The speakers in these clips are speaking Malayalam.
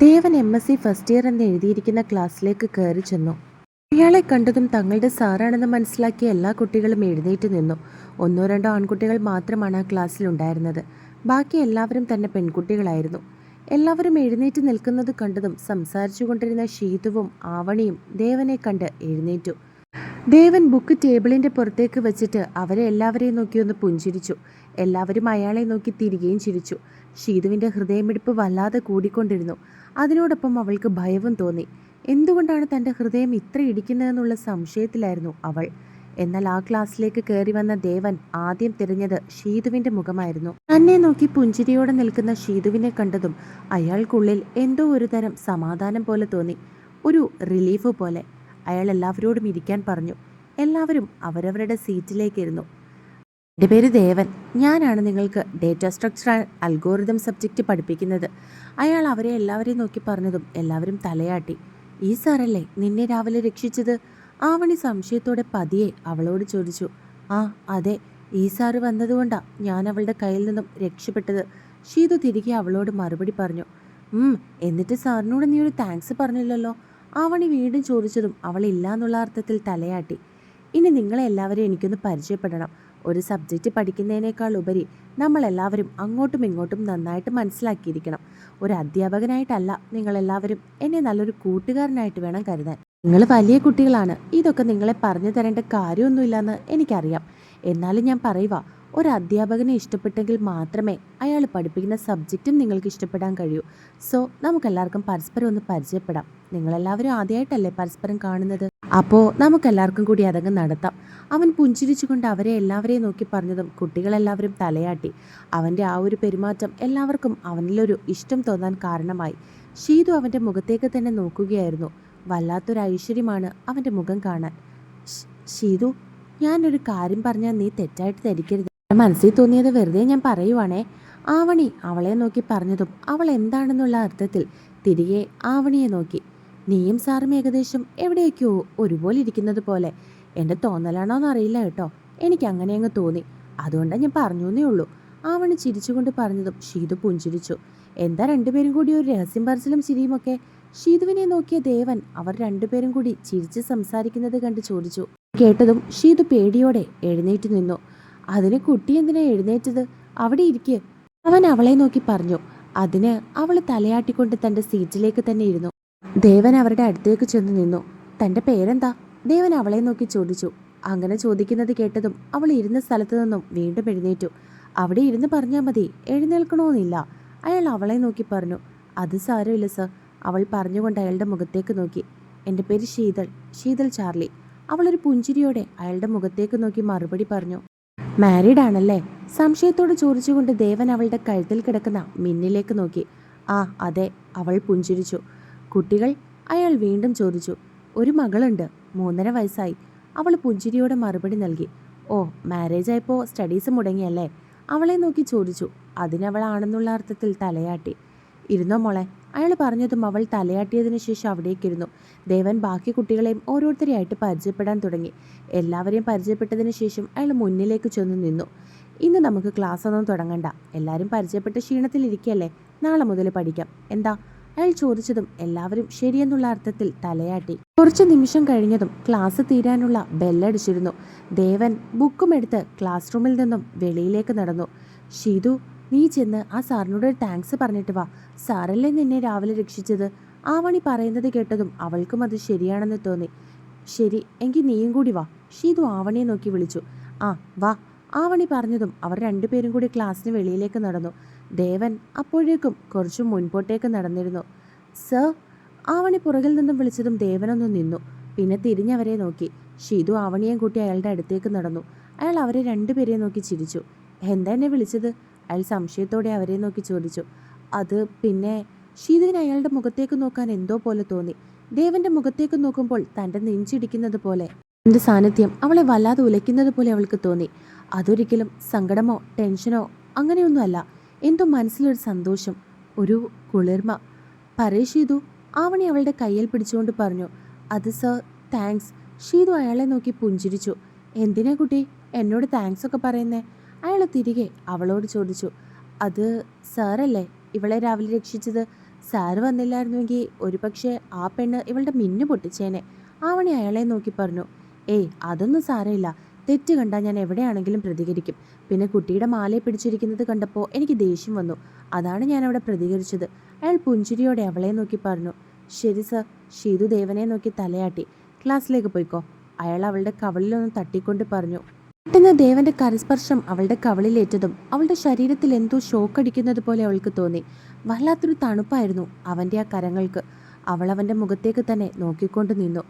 Devan M S C first year എന്ന് എഴുതിയിരിക്കുന്ന ക്ലാസ്സിലേക്ക് കയറി ചെന്നു. അയാളെ കണ്ടതും തങ്ങളുടെ സാറാണെന്ന് മനസ്സിലാക്കിയ എല്ലാ കുട്ടികളും എഴുന്നേറ്റ് നിന്നു. ഒന്നോ രണ്ടോ ആൺകുട്ടികൾ മാത്രമാണ് ആ ക്ലാസ്സിലുണ്ടായിരുന്നത് ബാക്കി എല്ലാവരും തന്നെ പെൺകുട്ടികളായിരുന്നു. എല്ലാവരും എഴുന്നേറ്റ് നിൽക്കുന്നത് കണ്ടതും സംസാരിച്ചു കൊണ്ടിരുന്ന ഷീതുവും ആവണിയും ദേവനെ കണ്ട് എഴുന്നേറ്റു. ദേവൻ ബുക്ക് ടേബിളിന്റെ പുറത്തേക്ക് വെച്ചിട്ട് അവരെ എല്ലാവരെയും നോക്കി ഒന്ന് പുഞ്ചിരിച്ചു. എല്ലാവരും അയാളെ നോക്കി തിരികെയും ചിരിച്ചു. ഷീതുവിന്റെ ഹൃദയമിടിപ്പ് വല്ലാതെ കൂടിക്കൊണ്ടിരുന്നു. അതിനോടൊപ്പം അവൾക്ക് ഭയവും തോന്നി. എന്തുകൊണ്ടാണ് തന്റെ ഹൃദയം ഇത്ര ഇടിക്കുന്നതെന്നുള്ള സംശയത്തിലായിരുന്നു അവൾ. എന്നാൽ ആ ക്ലാസ്സിലേക്ക് കയറി വന്ന ദേവൻ ആദ്യം തിരഞ്ഞത് ഷീതുവിന്റെ മുഖമായിരുന്നു. തന്നെ നോക്കി പുഞ്ചിരിയോടെ നിൽക്കുന്ന ഷീതുവിനെ കണ്ടതും അയാൾക്കുള്ളിൽ എന്തോ ഒരു തരം സമാധാനം പോലെ തോന്നി. ഒരു റിലീഫ് പോലെ. അയാൾ എല്ലാവരോടും ഇരിക്കാൻ പറഞ്ഞു. എല്ലാവരും അവരവരുടെ സീറ്റിലേക്ക് ഇരുന്നു എന്റെ പേര് ദേവൻ. ഞാനാണ് നിങ്ങൾക്ക് ഡേറ്റ സ്ട്രക്ചർ അൽഗോറിതം സബ്ജക്റ്റ് പഠിപ്പിക്കുന്നത്. അയാൾ അവരെ എല്ലാവരെയും നോക്കി പറഞ്ഞതും എല്ലാവരും തലയാട്ടി. ഈ സാറല്ലേ നിന്നെ രാവിലെ രക്ഷിച്ചത്? ആവണി സംശയത്തോടെ പതിയെ അവളോട് ചോദിച്ചു. ആ അതെ. ഈ സാറ് വന്നതുകൊണ്ടാണ് ഞാൻ അവളുടെ കയ്യിൽ നിന്നും രക്ഷപ്പെട്ടത്. ഷീതു തിരികെ അവളോട് മറുപടി പറഞ്ഞു. എന്നിട്ട് സാറിനോട് നീ ഒരു താങ്ക്സ് പറഞ്ഞില്ലല്ലോ? ആവണി വീണ്ടും ചോദിച്ചതും അവൾ ഇല്ലാന്നുള്ള അർത്ഥത്തിൽ തലയാട്ടി. ഇനി നിങ്ങളെ എല്ലാവരെയും എനിക്കൊന്ന് പരിചയപ്പെടണം. ഒരു സബ്ജക്റ്റ് പഠിക്കുന്നതിനേക്കാൾ ഉപരി നമ്മളെല്ലാവരും അങ്ങോട്ടും ഇങ്ങോട്ടും നന്നായിട്ട് മനസ്സിലാക്കിയിരിക്കണം. ഒരു അധ്യാപകനായിട്ടല്ല നിങ്ങളെല്ലാവരും. എന്നെ നല്ലൊരു കൂട്ടുകാരനായിട്ട് വേണം കരുതാൻ. നിങ്ങൾ വലിയ കുട്ടികളാണ്. ഇതൊക്കെ നിങ്ങളെ പറഞ്ഞു തരേണ്ട കാര്യമൊന്നുമില്ലെന്ന് എനിക്കറിയാം. എന്നാലും ഞാൻ പറയുക ഒരു അധ്യാപകനെ ഇഷ്ടപ്പെട്ടെങ്കിൽ മാത്രമേ അയാൾ പഠിപ്പിക്കുന്ന സബ്ജക്റ്റും നിങ്ങൾക്ക് ഇഷ്ടപ്പെടാൻ കഴിയൂ. സോ നമുക്കെല്ലാവർക്കും പരസ്പരം ഒന്ന് പരിചയപ്പെടാം. നിങ്ങളെല്ലാവരും ആദ്യമായിട്ടല്ലേ പരസ്പരം കാണുന്നത്? അപ്പോൾ നമുക്കെല്ലാവർക്കും കൂടി അതങ്ങ് നടത്താം. അവൻ പുഞ്ചിരിച്ചുകൊണ്ട് അവരെ എല്ലാവരെയും നോക്കി പറഞ്ഞതും കുട്ടികളെല്ലാവരും തലയാട്ടി. അവന്റെ ആ ഒരു പെരുമാറ്റം എല്ലാവർക്കും അവനിലൊരു ഇഷ്ടം തോന്നാൻ കാരണമായി. ഷീതു അവന്റെ മുഖത്തേക്ക് തന്നെ നോക്കുകയായിരുന്നു. വല്ലാത്തൊരു ഐശ്വര്യമാണ് അവന്റെ മുഖം കാണാൻ. "ഷ്- ഷീതു ഞാനൊരു കാര്യം പറഞ്ഞാൽ നീ തെറ്റായിട്ട് ധരിക്കരുത്. മനസ്സിൽ തോന്നിയത് വെറുതെ ഞാൻ പറയുവാണേ. ആവണി അവളെ നോക്കി പറഞ്ഞതും അവൾ എന്താണെന്നുള്ള അർത്ഥത്തിൽ തിരികെ ആവണിയെ നോക്കി. നീയും സാറും ഏകദേശം എവിടെയൊക്കെയോ ഒരുപോലെ ഇരിക്കുന്നത് പോലെ. എന്റെ തോന്നലാണോന്ന് അറിയില്ല കേട്ടോ. എനിക്ക് അങ്ങനെ അങ്ങ് തോന്നി. അതുകൊണ്ടാണ് ഞാൻ പറഞ്ഞു എന്നേ ഉള്ളൂ. ആവണി ചിരിച്ചുകൊണ്ട് പറഞ്ഞതും ഷീതു പുഞ്ചിരിച്ചു. എന്താ രണ്ടുപേരും കൂടി ഒരു രഹസ്യം പറച്ചിലും ചിരിയുമൊക്കെ ഷീതുവിനെ നോക്കിയ ദേവൻ അവർ രണ്ടുപേരും കൂടി ചിരിച്ച് സംസാരിക്കുന്നത് കണ്ട് ചോദിച്ചു. കേട്ടതും ഷീതു പേടിയോടെ എഴുന്നേറ്റ് നിന്നു. അതിന് കുട്ടി എന്തിനാ എഴുന്നേറ്റത്? അവിടെ ഇരിക്ക്. അവൻ അവളെ നോക്കി പറഞ്ഞു. അതിന് അവൾ തലയാട്ടിക്കൊണ്ട് തന്റെ സീറ്റിലേക്ക് തന്നെ ഇരുന്നു. ദേവൻ അവരുടെ അടുത്തേക്ക് ചെന്ന് നിന്നു. തന്റെ പേരെന്താ? ദേവൻ അവളെ നോക്കി ചോദിച്ചു. അങ്ങനെ ചോദിക്കുന്നത് കേട്ടതും അവൾ ഇരുന്ന സ്ഥലത്തു നിന്നും വീണ്ടും എഴുന്നേറ്റു. അവിടെ ഇരുന്ന് പറഞ്ഞാൽ മതി. എഴുന്നേൽക്കണമെന്നില്ല അയാൾ അവളെ നോക്കി പറഞ്ഞു. അത് സാരമില്ല സർ. അവൾ പറഞ്ഞുകൊണ്ട് അയാളുടെ മുഖത്തേക്ക് നോക്കി. എന്റെ പേര് ശീതൾ. ശീതൾ ചാർലി. അവളൊരു പുഞ്ചിരിയോടെ അയാളുടെ മുഖത്തേക്ക് നോക്കി മറുപടി പറഞ്ഞു. മാരീഡ് ആണല്ലേ? സംശയത്തോട് ചോദിച്ചുകൊണ്ട് ദേവൻ അവളുടെ കഴുത്തിൽ കിടക്കുന്ന മിന്നിലേക്ക് നോക്കി. ആ അതെ അവൾ പുഞ്ചിരിച്ചു. കുട്ടികൾ അയാൾ വീണ്ടും ചോദിച്ചു. ഒരു മകളുണ്ട് മൂന്നര വയസ്സായി. അവൾ പുഞ്ചിരിയോടെ മറുപടി നൽകി. ഓ മാരേജ് ആയപ്പോൾ സ്റ്റഡീസ് മുടങ്ങിയല്ലേ? അവളെ നോക്കി ചോദിച്ചു. അതിനവളാണെന്നുള്ള അർത്ഥത്തിൽ തലയാട്ടി. ഇരുന്നോ മോളെ? അയാൾ പറഞ്ഞതും അവൾ തലയാട്ടിയതിനു ശേഷം അവിടേക്കിരുന്നു. ദേവൻ ബാക്കി കുട്ടികളെയും ഓരോരുത്തരെയായിട്ട് പരിചയപ്പെടാൻ തുടങ്ങി. എല്ലാവരെയും പരിചയപ്പെട്ടതിന് ശേഷം അയാൾ മുന്നിലേക്ക് ചെന്ന് നിന്നു. ഇന്ന് നമുക്ക് ക്ലാസ് ഒന്നും തുടങ്ങണ്ട. എല്ലാവരും പരിചയപ്പെട്ട ക്ഷീണത്തിലിരിക്കല്ലേ നാളെ മുതൽ പഠിക്കാം. എന്താ? അയാൾ ചോദിച്ചതും എല്ലാവരും ശരിയെന്നുള്ള അർത്ഥത്തിൽ തലയാട്ടി. കുറച്ച് നിമിഷം കഴിഞ്ഞതും ക്ലാസ് തീരാനുള്ള ബെല്ലടിച്ചിരുന്നു. ദേവൻ ബുക്കും എടുത്ത് ക്ലാസ് റൂമിൽ നിന്നും വെളിയിലേക്ക് നടന്നു. ഷീതു നീ ചെന്ന് ആ സാറിനോട് താങ്ക്സ് പറഞ്ഞിട്ട് വാ. സാറല്ലേ നിന്നെ രാവിലെ രക്ഷിച്ചത്? ആവണി പറയുന്നത് കേട്ടതും അവൾക്കും അത് ശരിയാണെന്ന് തോന്നി. ശരി എങ്കിൽ നീയും കൂടി വാ. ഷീതു ആവണിയെ നോക്കി വിളിച്ചു. ആ വാ. ആവണി പറഞ്ഞതും അവർ രണ്ടുപേരും കൂടി ക്ലാസ്സിന് വെളിയിലേക്ക് നടന്നു. ദേവൻ അപ്പോഴേക്കും കുറച്ചു മുൻപോട്ടേക്ക് നടന്നിരുന്നു. സർ ആവണി പുറകിൽ നിന്നും വിളിച്ചതും ദേവനൊന്ന് നിന്നു. പിന്നെ തിരിഞ്ഞവരെ നോക്കി. ഷീതു ആവണിയെയും കൂട്ടി അയാളുടെ അടുത്തേക്ക് നടന്നു. അയാൾ അവരെ രണ്ടുപേരെയും നോക്കി ചിരിച്ചു. എന്താ എന്നെ വിളിച്ചത്? അയാൾ സംശയത്തോടെ അവരെ നോക്കി ചോദിച്ചു. അത് പിന്നെ ഷീതുവിന് അയാളുടെ മുഖത്തേക്ക് നോക്കാൻ എന്തോ പോലെ തോന്നി. ദേവന്റെ മുഖത്തേക്ക് നോക്കുമ്പോൾ തന്റെ നെഞ്ചിടിക്കുന്നത് പോലെ. എന്റെ സാന്നിധ്യം അവളെ വല്ലാതെ ഉലയ്ക്കുന്നത് പോലെ അവൾക്ക് തോന്നി. അതൊരിക്കലും സങ്കടമോ ടെൻഷനോ അങ്ങനെയൊന്നുമല്ല. എന്തോ മനസ്സിലൊരു സന്തോഷം ഒരു കുളിർമ. ഷീതു ആവണി അവളുടെ കയ്യിൽ പിടിച്ചുകൊണ്ട് പറഞ്ഞു അത് സർ താങ്ക്സ്. ഷീതു അയാളെ നോക്കി പുഞ്ചിരിച്ചു. എന്തിനാ കുട്ടി? എന്നോട് താങ്ക്സ് ഒക്കെ പറയുന്നേ. അയാൾ തിരികെ അവളോട് ചോദിച്ചു അത് സാറല്ലേ? ഇവളെ രാവിലെ രക്ഷിച്ചത് സാറ് വന്നില്ലായിരുന്നുവെങ്കിൽ ഒരുപക്ഷെ ആ പെണ്ണ് ഇവളുടെ മിന്നു പൊട്ടിച്ചേനെ. ആവണി അയാളെ നോക്കി പറഞ്ഞു ഏയ് അതൊന്നും സാരമില്ല. തെറ്റ് കണ്ടാൽ ഞാൻ എവിടെയാണെങ്കിലും പ്രതികരിക്കും. പിന്നെ കുട്ടിയുടെ മാലയെ പിടിച്ചിരിക്കുന്നത് കണ്ടപ്പോൾ എനിക്ക് ദേഷ്യം വന്നു. അതാണ് ഞാൻ അവിടെ പ്രതികരിച്ചത്. അയാൾ പുഞ്ചിരിയോടെ അവളെ നോക്കി പറഞ്ഞു ശരി സർ. ഷീതു ദേവനെ നോക്കി തലയാട്ടി ക്ലാസ്സിലേക്ക് പോയിക്കോ. അയാൾ അവളുടെ കവളിലൊന്ന് തട്ടിക്കൊണ്ട് പറഞ്ഞു പെട്ടെന്ന് ദേവന്റെ കരസ്പർശം അവളുടെ കവളിലേറ്റതും അവളുടെ ശരീരത്തിൽ എന്തോ ഷോക്കടിക്കുന്നത് പോലെ അവൾക്ക് തോന്നി. വല്ലാത്തൊരു തണുപ്പായിരുന്നു അവന്റെ ആ കരങ്ങൾക്ക്. അവൾ അവന്റെ മുഖത്തേക്ക് തന്നെ നോക്കിക്കൊണ്ട് നിന്നു.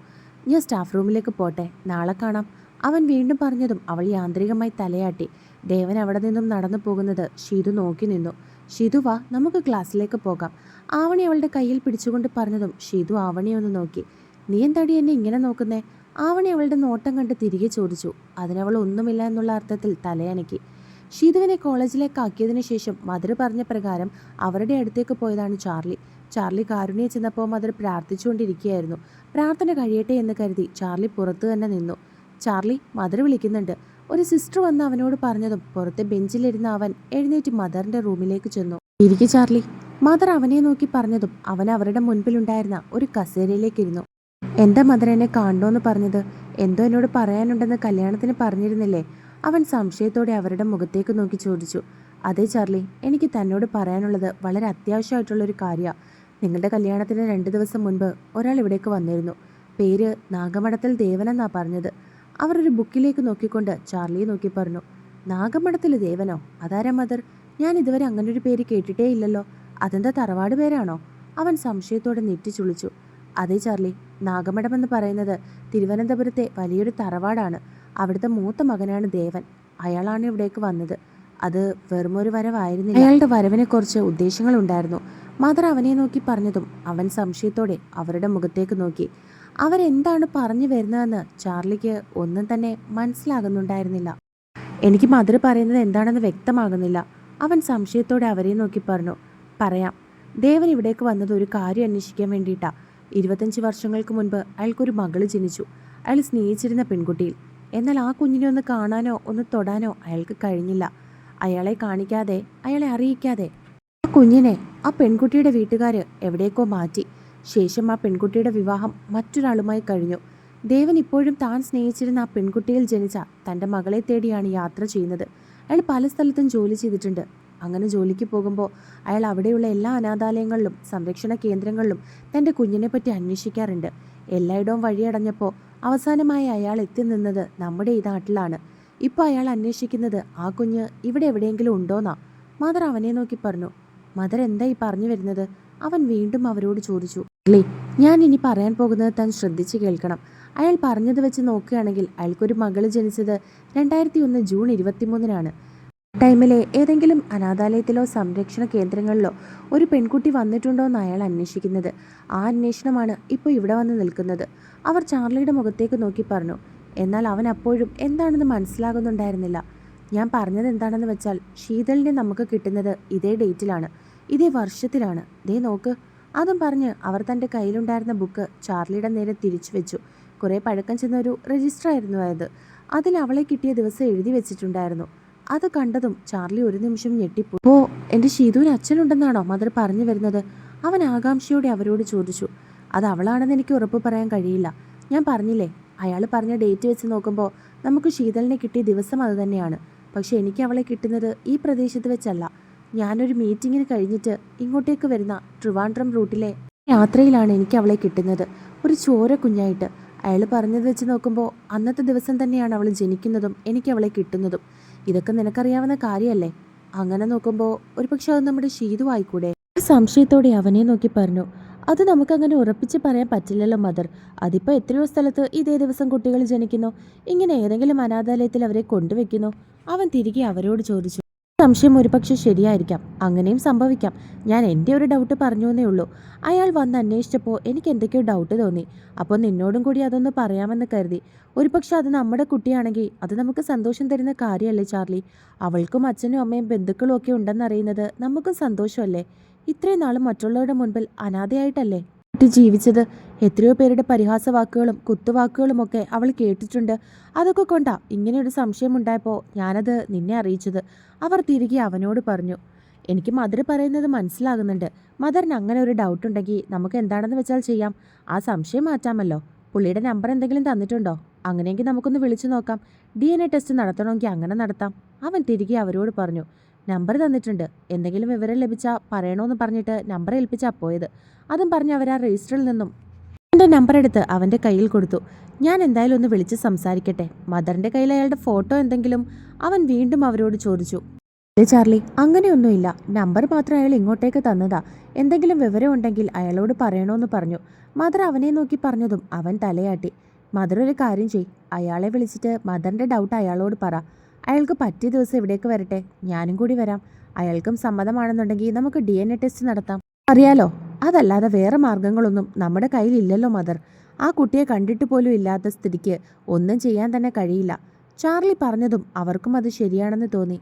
ഞാൻ സ്റ്റാഫ് റൂമിലേക്ക് പോട്ടെ നാളെ കാണാം അവൻ വീണ്ടും പറഞ്ഞതും അവൾ യാന്ത്രികമായി തലയാട്ടി. ദേവൻ അവിടെ നിന്നും നടന്നു പോകുന്നത് ഷീതു നോക്കി നിന്നു. ഷീതു വാ നമുക്ക് ക്ലാസ്സിലേക്ക് പോകാം ആവണി അവളുടെ കയ്യിൽ പിടിച്ചുകൊണ്ട് പറഞ്ഞതും ഷീതു ആവണിയെ ഒന്ന് നോക്കി. നീ എന്താടി എന്നെ ഇങ്ങനെ നോക്കുന്നേ? ആവണി അവളുടെ നോട്ടം കണ്ട് തിരികെ ചോദിച്ചു. അതിനവൾ ഒന്നുമില്ല എന്നുള്ള അർത്ഥത്തിൽ തലയനക്കി ഷീതുവിനെ കോളേജിലേക്ക് ആക്കിയതിനു ശേഷം മദർ പറഞ്ഞ പ്രകാരം അവരുടെ അടുത്തേക്ക് പോയതാണ് ചാർലി. ചാർലി കാരുണ്യ ചെന്നപ്പോൾ മദർ പ്രാർത്ഥിച്ചുകൊണ്ടിരിക്കുകയായിരുന്നു. പ്രാർത്ഥന കഴിയട്ടെ എന്ന് കരുതി ചാർലി പുറത്തു തന്നെ നിന്നു. ചാർലി മദർ വിളിക്കുന്നുണ്ട്. ഒരു സിസ്റ്റർ വന്ന് അവനോട് പറഞ്ഞതും പുറത്തെ ബെഞ്ചിലിരുന്ന അവൻ എഴുന്നേറ്റ് മദറിന്റെ റൂമിലേക്ക് ചെന്നു. ഇരിക്കു ചാർലി. മദർ അവനെ നോക്കി പറഞ്ഞതും അവൻ അവരുടെ മുൻപിലുണ്ടായിരുന്ന ഒരു കസേരയിലേക്ക് എന്താ മദർ എന്നെ കാണണോന്ന് പറഞ്ഞത് എന്തോ എന്നോട് പറയാനുണ്ടെന്ന് കല്യാണത്തിന് പറഞ്ഞിരുന്നില്ലേ? അവൻ സംശയത്തോടെ അവരുടെ മുഖത്തേക്ക് നോക്കി ചോദിച്ചു. അതെ ചാർലി എനിക്ക് തന്നോട് പറയാനുള്ളത് വളരെ അത്യാവശ്യമായിട്ടുള്ള ഒരു കാര്യമാണ് നിങ്ങളുടെ കല്യാണത്തിന് രണ്ട് ദിവസം മുൻപ് ഒരാൾ ഇവിടേക്ക് വന്നിരുന്നു. പേര് നാഗമഠത്തിൽ ദേവനെന്നാ പറഞ്ഞത്. അവർ ഒരു ബുക്കിലേക്ക് നോക്കിക്കൊണ്ട് ചാർലിയെ നോക്കി പറഞ്ഞു. നാഗമഠത്തിൽ ദേവനോ? അതാരാ മദർ ഞാൻ ഇതുവരെ അങ്ങനൊരു പേര് കേട്ടിട്ടേ ഇല്ലല്ലോ. അതെന്താ തറവാട് പേരാണോ? അവൻ സംശയത്തോടെ നെറ്റിച്ചുളിച്ചു. അതെ ചാർലി നാഗമഠം എന്ന് പറയുന്നത് തിരുവനന്തപുരത്തെ വലിയൊരു തറവാടാണ്. അവിടുത്തെ മൂത്ത മകനാണ് ദേവൻ. അയാളാണ് ഇവിടേക്ക് വന്നത്. അത് വെറുമൊരു വരവായിരുന്നില്ല. അയാളുടെ വരവിനെക്കുറിച്ച് ഉദ്ദേശങ്ങളുണ്ടായിരുന്നു. മദർ അവനെ നോക്കി പറഞ്ഞതും അവൻ സംശയത്തോടെ അവരുടെ മുഖത്തേക്ക് നോക്കി. അവരെന്താണ് പറഞ്ഞു വരുന്നതെന്ന് ചാർലിക്ക് ഒന്നും തന്നെ മനസ്സിലാകുന്നുണ്ടായിരുന്നില്ല. എനിക്ക് മദർ പറയുന്നത് എന്താണെന്ന് വ്യക്തമാകുന്നില്ല. അവൻ സംശയത്തോടെ അവരെ നോക്കി പറഞ്ഞു. പറയാം. ദേവൻ ഇവിടേക്ക് വന്നത് ഒരു കാര്യം അന്വേഷിക്കാൻ വേണ്ടിയിട്ടാ. ഇരുപത്തഞ്ച് വർഷങ്ങൾക്ക് മുൻപ് അയാൾക്കൊരു മകൾ ജനിച്ചു. അയാൾ സ്നേഹിച്ചിരുന്ന പെൺകുട്ടിയിൽ. എന്നാൽ ആ കുഞ്ഞിനെ ഒന്ന് കാണാനോ ഒന്ന് തൊടാനോ അയാൾക്ക് കഴിഞ്ഞില്ല. അയാളെ കാണിക്കാതെ അയാളെ അറിയിക്കാതെ ആ കുഞ്ഞിനെ ആ പെൺകുട്ടിയുടെ വീട്ടുകാർ എവിടേക്കോ മാറ്റി. ശേഷം ആ പെൺകുട്ടിയുടെ വിവാഹം മറ്റൊരാളുമായി കഴിഞ്ഞു. ദേവൻ ഇപ്പോഴും താൻ സ്നേഹിച്ചിരുന്ന ആ പെൺകുട്ടിയിൽ ജനിച്ച തന്റെ മകളെ തേടിയാണ് യാത്ര ചെയ്യുന്നത്. അയാൾ പല സ്ഥലത്തും ജോലി ചെയ്തിട്ടുണ്ട്. അങ്ങനെ ജോലിക്ക് പോകുമ്പോൾ അയാൾ അവിടെയുള്ള എല്ലാ അനാഥാലയങ്ങളിലും സംരക്ഷണ കേന്ദ്രങ്ങളിലും തന്റെ കുഞ്ഞിനെപ്പറ്റി അന്വേഷിക്കാറുണ്ട്. എല്ലായിടവും വഴിയടഞ്ഞപ്പോൾ അവസാനമായി അയാൾ എത്തി നിന്നത് നമ്മുടെ ഈ നാട്ടിലാണ്. ഇപ്പോൾ അയാൾ അന്വേഷിക്കുന്നത് ആ കുഞ്ഞ് ഇവിടെ എവിടെയെങ്കിലും ഉണ്ടോന്നാ? മദർ അവനെ നോക്കി പറഞ്ഞു. മദർ എന്താ ഈ പറഞ്ഞു വരുന്നത്? അവൻ വീണ്ടും അവരോട് ചോദിച്ചു. അല്ലേ ഞാൻ ഇനി പറയാൻ പോകുന്നത് താൻ ശ്രദ്ധിച്ച് കേൾക്കണം. അയാൾ പറഞ്ഞത് വെച്ച് നോക്കുകയാണെങ്കിൽ അയാൾക്കൊരു മകൾ ജനിച്ചത് രണ്ടായിരത്തി ഒന്ന് ജൂൺ ഇരുപത്തിമൂന്നിനാണ്. ടൈമിലെ ഏതെങ്കിലും അനാഥാലയത്തിലോ സംരക്ഷണ കേന്ദ്രങ്ങളിലോ ഒരു പെൺകുട്ടി വന്നിട്ടുണ്ടോ എന്ന് അയാൾ അന്വേഷിക്കുന്നത്. ആ അന്വേഷണമാണ് ഇപ്പോൾ ഇവിടെ വന്ന് നിൽക്കുന്നത്. അവർ ചാർലിയുടെ മുഖത്തേക്ക് നോക്കി പറഞ്ഞു എന്നാൽ അവൻ അപ്പോഴും എന്താണെന്ന് മനസ്സിലാകുന്നുണ്ടായിരുന്നില്ല. ഞാൻ പറഞ്ഞത് എന്താണെന്ന് വെച്ചാൽ ശീതളിനെ നമുക്ക് കിട്ടുന്നത് ഇതേ ഡേറ്റിലാണ് ഇതേ വർഷത്തിലാണ്. ദേ നോക്ക്. അതും പറഞ്ഞ് അവർ തന്റെ കയ്യിലുണ്ടായിരുന്ന ബുക്ക് ചാർലിയുടെ നേരെ തിരിച്ചു വെച്ചു. കുറേ പഴക്കം ചെന്ന ഒരു രജിസ്റ്റർ ആയിരുന്നു അത്. അതിൽ അവളെ കിട്ടിയ ദിവസം എഴുതി വെച്ചിട്ടുണ്ടായിരുന്നു. അത് കണ്ടതും ചാർലി ഒരു നിമിഷം ഞെട്ടിപ്പോയി. ഓ എന്റെ ഷീതുവിന് അച്ഛനുണ്ടെന്നാണോ മദർ പറഞ്ഞു വരുന്നത്? അവൻ ആകാംക്ഷയോടെ അവരോട് ചോദിച്ചു. അത് അവളാണെന്ന് എനിക്ക് ഉറപ്പ് പറയാൻ കഴിയില്ല. ഞാൻ പറഞ്ഞില്ലേ അയാൾ പറഞ്ഞ ഡേറ്റ് വെച്ച് നോക്കുമ്പോൾ നമുക്ക് ശീതളിനെ കിട്ടിയ ദിവസം അത് തന്നെയാണ്. പക്ഷേ എനിക്ക് അവളെ കിട്ടുന്നത് ഈ പ്രദേശത്ത് വെച്ചല്ല. ഞാനൊരു മീറ്റിങ്ങിന് കഴിഞ്ഞിട്ട് ഇങ്ങോട്ടേക്ക് വരുന്ന ട്രിവാൻഡ്രം റൂട്ടിലെ യാത്രയിലാണ് എനിക്ക് അവളെ കിട്ടുന്നത്. ഒരു ചോര കുഞ്ഞായിട്ട്. അയാൾ പറഞ്ഞത് വെച്ച് നോക്കുമ്പോൾ അന്നത്തെ ദിവസം തന്നെയാണ് അവൾ ജനിക്കുന്നതും എനിക്ക് അവളെ കിട്ടുന്നതും. ഇതൊക്കെ നിനക്കറിയാവുന്ന കാര്യമല്ലേ അങ്ങനെ നോക്കുമ്പോൾ ഒരുപക്ഷെ അത് നമ്മുടെ ഷീതു ആയിക്കൂടെ സംശയത്തോടെ അവനെ നോക്കി പറഞ്ഞു അത് നമുക്കങ്ങനെ ഉറപ്പിച്ച് പറയാൻ പറ്റില്ലല്ലോ മദർ. അതിപ്പോൾ എത്രയോ സ്ഥലത്ത് ഇതേ ദിവസം കുട്ടികൾ ജനിക്കുന്നു. ഇങ്ങനെ ഏതെങ്കിലും അനാഥാലയത്തിൽ അവരെ കൊണ്ടുവെക്കുന്നു. അവൻ തിരികെ അവരോട് ചോദിച്ചു സംശയം ഒരുപക്ഷെ ശരിയായിരിക്കാം. അങ്ങനെയും സംഭവിക്കാം. ഞാൻ എന്റെ ഒരു ഡൗട്ട് പറഞ്ഞു എന്നേ ഉള്ളൂ. അയാൾ വന്ന് അന്വേഷിച്ചപ്പോൾ എനിക്ക് എന്തൊക്കെയോ ഡൗട്ട് തോന്നി. അപ്പോൾ നിന്നോടും കൂടി അതൊന്ന് പറയാമെന്ന് കരുതി. ഒരുപക്ഷെ അത് നമ്മുടെ കുട്ടിയാണെങ്കിൽ അത് നമുക്ക് സന്തോഷം തരുന്ന കാര്യമല്ലേ ചാർലി? അവൾക്കും അച്ഛനും അമ്മയും ബന്ധുക്കളും ഒക്കെ ഉണ്ടെന്നറിയുന്നത് നമുക്കും സന്തോഷമല്ലേ? ഇത്രയും നാളും മറ്റുള്ളവരുടെ മുൻപിൽ അനാഥയായിട്ടല്ലേ? കുട്ടി ജീവിച്ചത് എത്രയോ പേരുടെ പരിഹാസ വാക്കുകളും കുത്തുവാക്കുകളും ഒക്കെ അവൾ കേട്ടിട്ടുണ്ട്. അതൊക്കെ കൊണ്ടാ ഇങ്ങനെ ഒരു സംശയം ഉണ്ടായപ്പോൾ ഞാനത് നിന്നെ അറിയിച്ചത്. അവർ തിരികെ അവനോട് പറഞ്ഞു എനിക്ക് മദർ പറയുന്നത് മനസ്സിലാകുന്നുണ്ട്. മദറിന് അങ്ങനെ ഒരു ഡൗട്ട് ഉണ്ടെങ്കിൽ നമുക്ക് എന്താണെന്ന് വെച്ചാൽ ചെയ്യാം. ആ സംശയം മാറ്റാമല്ലോ. പുള്ളിയുടെ നമ്പർ എന്തെങ്കിലും തന്നിട്ടുണ്ടോ? അങ്ങനെയെങ്കിൽ നമുക്കൊന്ന് വിളിച്ചു നോക്കാം. ഡി എൻ എ ടെസ്റ്റ് നടത്തണമെങ്കിൽ അങ്ങനെ നടത്താം. അവൻ തിരികെ അവരോട് പറഞ്ഞു നമ്പർ തന്നിട്ടുണ്ട്. എന്തെങ്കിലും വിവരം ലഭിച്ചാൽ പറയണമെന്ന് പറഞ്ഞിട്ട് നമ്പർ ഏൽപ്പിച്ചാൽ പോയത്. അതും പറഞ്ഞ് അവർ ആ രജിസ്റ്ററിൽ നിന്നും എന്റെ നമ്പർ എടുത്ത് അവന്റെ കയ്യിൽ കൊടുത്തു. ഞാൻ എന്തായാലും ഒന്ന് വിളിച്ച് സംസാരിക്കട്ടെ. മദറിന്റെ കയ്യിൽ അയാളുടെ ഫോട്ടോ എന്തെങ്കിലും? അവൻ വീണ്ടും അവരോട് ചോദിച്ചു. "ദേ ചാർലി അങ്ങനെയൊന്നുമില്ല. നമ്പർ മാത്രം അയാൾ ഇങ്ങോട്ടേക്ക് തന്നതാ. എന്തെങ്കിലും വിവരം ഉണ്ടെങ്കിൽ അയാളോട് പറയണമെന്ന് പറഞ്ഞു. മദർ അവനെ നോക്കി പറഞ്ഞതും അവൻ തലയാട്ടി. മദർ ഒരു കാര്യം ചെയ് അയാളെ വിളിച്ചിട്ട് മദറിന്റെ ഡൗട്ട് അയാളോട് പറ. അയാൾക്ക് പറ്റിയ ദിവസം ഇവിടേക്ക് വരട്ടെ. ഞാനും കൂടി വരാം. അയാൾക്കും സമ്മതമാണെന്നുണ്ടെങ്കിൽ നമുക്ക് ഡി എൻ എ ടെസ്റ്റ് നടത്താം. അറിയാലോ അതല്ലാതെ വേറെ മാർഗങ്ങളൊന്നും നമ്മുടെ കയ്യിലില്ലല്ലോ മദർ. ആ കുട്ടിയെ കണ്ടിട്ട് പോലും ഇല്ലാത്ത സ്ഥിതിക്ക് ഒന്നും ചെയ്യാൻ തന്നെ കഴിയില്ല. ചാർലി പറഞ്ഞതും അവർക്കും അത് ശരിയാണെന്ന് തോന്നി.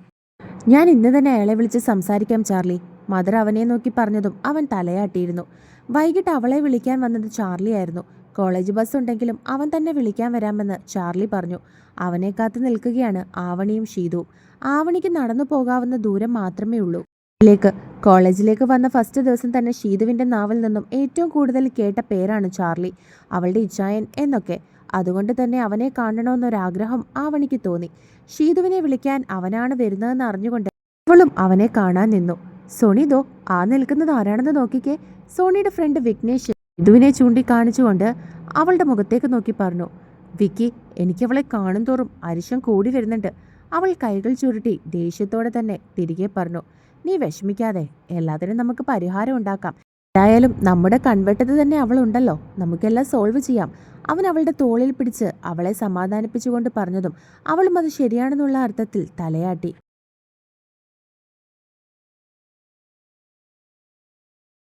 ഞാൻ ഇന്ന് തന്നെ അയാളെ വിളിച്ച് സംസാരിക്കാം ചാർലി. മദർ അവനെ നോക്കി പറഞ്ഞതും അവൻ തലയാട്ടിയിരുന്നു. വൈകിട്ട് അവളെ വിളിക്കാൻ വന്നത് ചാർലി ആയിരുന്നു. കോളേജ് ബസ് ഉണ്ടെങ്കിലും അവൻ തന്നെ വിളിക്കാൻ വരാമെന്ന് ചാർലി പറഞ്ഞു. അവനെ കാത്തു നിൽക്കുകയാണ് ആവണിയും ഷീതുവും. ആവണിക്ക് നടന്നു പോകാവുന്ന ദൂരം മാത്രമേ ഉള്ളൂ. ിലേക്ക് കോളേജിലേക്ക് വന്ന ഫസ്റ്റ് ദിവസം തന്നെ ഷീതുവിന്റെ നാവിൽ നിന്നും ഏറ്റവും കൂടുതൽ കേട്ട പേരാണ് ചാർലി. അവളുടെ ഇച്ഛായൻ എന്നൊക്കെ. അതുകൊണ്ട് തന്നെ അവനെ കാണണമെന്നൊരാഗ്രഹം ആവണിക്ക് തോന്നി. ഷീതുവിനെ വിളിക്കാൻ അവനാണ് വരുന്നതെന്ന് അറിഞ്ഞുകൊണ്ട് അവളും അവനെ കാണാൻ നിന്നു. സോണിതോ ആ നിൽക്കുന്നത് ആരാണെന്ന് നോക്കിക്കേ. സോണിയുടെ ഫ്രണ്ട് വിഘ്നേഷ്. ഷീതുവിനെ ചൂണ്ടിക്കാണിച്ചുകൊണ്ട് അവളുടെ മുഖത്തേക്ക് നോക്കി പറഞ്ഞു വിക്കി എനിക്കവളെ കാണും തോറും അരിശം കൂടി വരുന്നുണ്ട്. അവൾ കൈകൾ ചുരുട്ടി ദേഷ്യത്തോടെ തന്നെ തിരികെ പറഞ്ഞു നീ വിഷമിക്കാതെ എല്ലാത്തിനും നമുക്ക് പരിഹാരം ഉണ്ടാക്കാം. എന്തായാലും നമ്മുടെ കൺവെട്ടത് തന്നെ അവളുണ്ടല്ലോ നമുക്കെല്ലാം സോൾവ് ചെയ്യാം. അവൻ അവളുടെ തോളിൽ പിടിച്ച് അവളെ സമാധാനിപ്പിച്ചുകൊണ്ട് പറഞ്ഞതും അവളും അത് ശരിയാണെന്നുള്ള അർത്ഥത്തിൽ തലയാട്ടി.